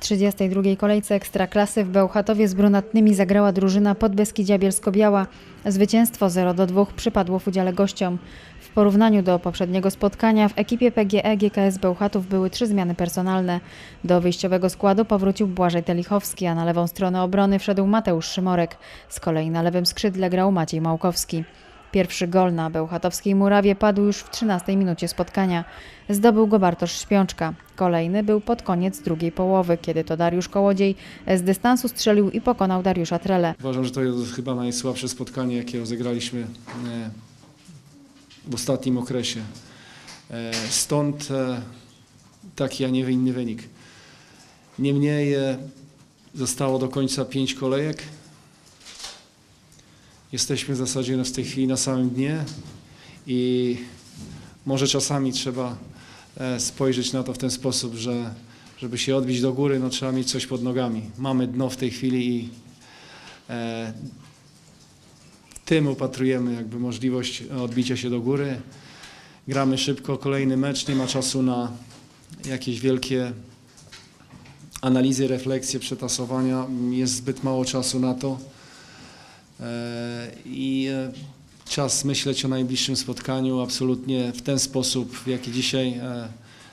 W 32. kolejce Ekstraklasy w Bełchatowie z brunatnymi zagrała drużyna Podbeskidzia Bielsko-Biała. Zwycięstwo 0 do 2 przypadło w udziale gościom. W porównaniu do poprzedniego spotkania w ekipie PGE GKS Bełchatów były trzy zmiany personalne. Do wyjściowego składu powrócił Błażej Telichowski, a na lewą stronę obrony wszedł Mateusz Szymorek. Z kolei na lewym skrzydle grał Maciej Małkowski. Pierwszy gol na bełchatowskiej murawie padł już w 13 minucie spotkania. Zdobył go Bartosz Śpiączka. Kolejny był pod koniec drugiej połowy, kiedy to Dariusz Kołodziej z dystansu strzelił i pokonał Dariusza Trele. Uważam, że to jest chyba najsłabsze spotkanie, jakie rozegraliśmy e, w ostatnim okresie. E, Stąd e, taki, a nie inny wynik. Niemniej zostało do końca pięć kolejek. Jesteśmy w zasadzie w tej chwili na samym dnie i może czasami trzeba e, spojrzeć na to w ten sposób, że żeby się odbić do góry, no trzeba mieć coś pod nogami. Mamy dno w tej chwili i E, tym upatrujemy jakby możliwość odbicia się do góry. Gramy szybko, kolejny mecz, nie ma czasu na jakieś wielkie analizy, refleksje, przetasowania. Jest zbyt mało czasu na to. E, I e, czas myśleć o najbliższym spotkaniu absolutnie w ten sposób, w jaki dzisiaj e,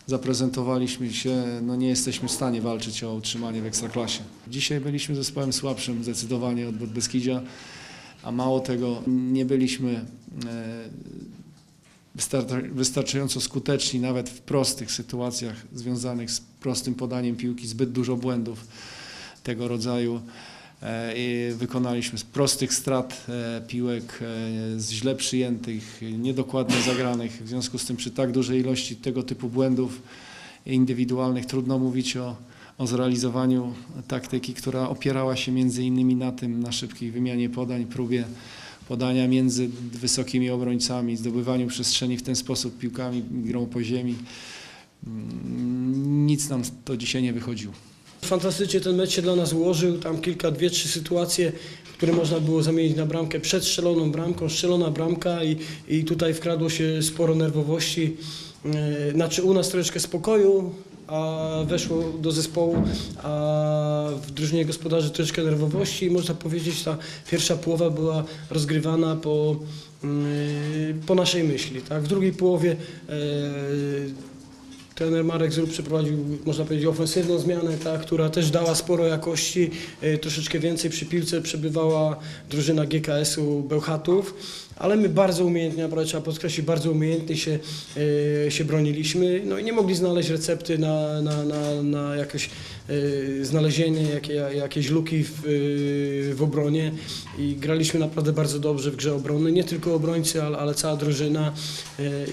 zaprezentowaliśmy się, no nie jesteśmy w stanie walczyć o utrzymanie w Ekstraklasie. Dzisiaj byliśmy zespołem słabszym zdecydowanie od Beskidzia, a mało tego, nie byliśmy wystar- wystarczająco skuteczni nawet w prostych sytuacjach związanych z prostym podaniem piłki, zbyt dużo błędów tego rodzaju. E, I wykonaliśmy z prostych strat e, piłek, e, z źle przyjętych, niedokładnie zagranych. W związku z tym przy tak dużej ilości tego typu błędów indywidualnych trudno mówić o, o zrealizowaniu taktyki, która opierała się między innymi na tym, na szybkiej wymianie podań, próbie podania między wysokimi obrońcami, zdobywaniu przestrzeni w ten sposób piłkami, grą po ziemi. Mm, Nic nam to dzisiaj nie wychodziło. Fantastycznie ten mecz się dla nas ułożył. Tam kilka, dwie, trzy sytuacje, które można było zamienić na bramkę przed strzeloną bramką, strzelona bramka i, i tutaj wkradło się sporo nerwowości. E, Znaczy u nas troszeczkę spokoju, a weszło do zespołu, a w drużynie gospodarzy troszeczkę nerwowości i można powiedzieć ta pierwsza połowa była rozgrywana po, mm, po naszej myśli. Tak? W drugiej połowie e, Trener Marek Zrób przeprowadził, można powiedzieć, ofensywną zmianę, ta, która też dała sporo jakości. E, Troszeczkę więcej przy piłce przebywała drużyna GKS-u Bełchatów, ale my bardzo umiejętnie, naprawdę trzeba podkreślić, bardzo umiejętnie się, e, się broniliśmy. No i nie mogli znaleźć recepty na, na, na, na jakieś e, znalezienie jakie, jakiejś luki w, e, w obronie i graliśmy naprawdę bardzo dobrze w grze obronnej, nie tylko obrońcy, ale, ale cała drużyna.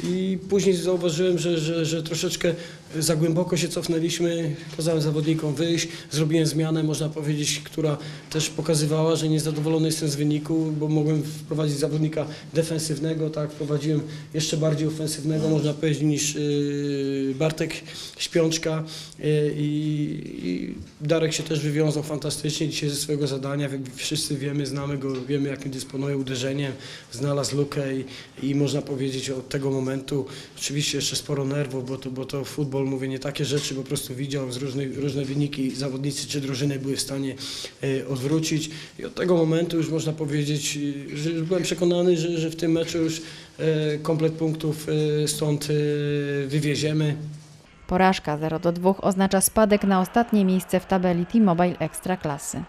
I później zauważyłem, że, że, że troszeczkę za głęboko się cofnęliśmy, kazałem zawodnikom wyjść, zrobiłem zmianę, można powiedzieć, która też pokazywała, że niezadowolony jestem z wyniku, bo mogłem wprowadzić zawodnika defensywnego, tak, wprowadziłem jeszcze bardziej ofensywnego, można powiedzieć, niż yy, Bartek Śpiączka i, i Darek się też wywiązał fantastycznie dzisiaj ze swojego zadania, wszyscy wiemy, znamy go, wiemy jakim dysponuje uderzeniem, znalazł lukę i, i można powiedzieć od tego momentu, oczywiście jeszcze sporo nerwów, bo to, bo to futbol, mówię, nie takie rzeczy po prostu widział, z różnych, różne wyniki zawodnicy czy drużyny były w stanie e, odwrócić i od tego momentu już można powiedzieć, że byłem przekonany, że, że w tym meczu już e, komplet punktów e, stąd e, wywieziemy. Porażka 0 do 2 oznacza spadek na ostatnie miejsce w tabeli T-Mobile Ekstraklasy.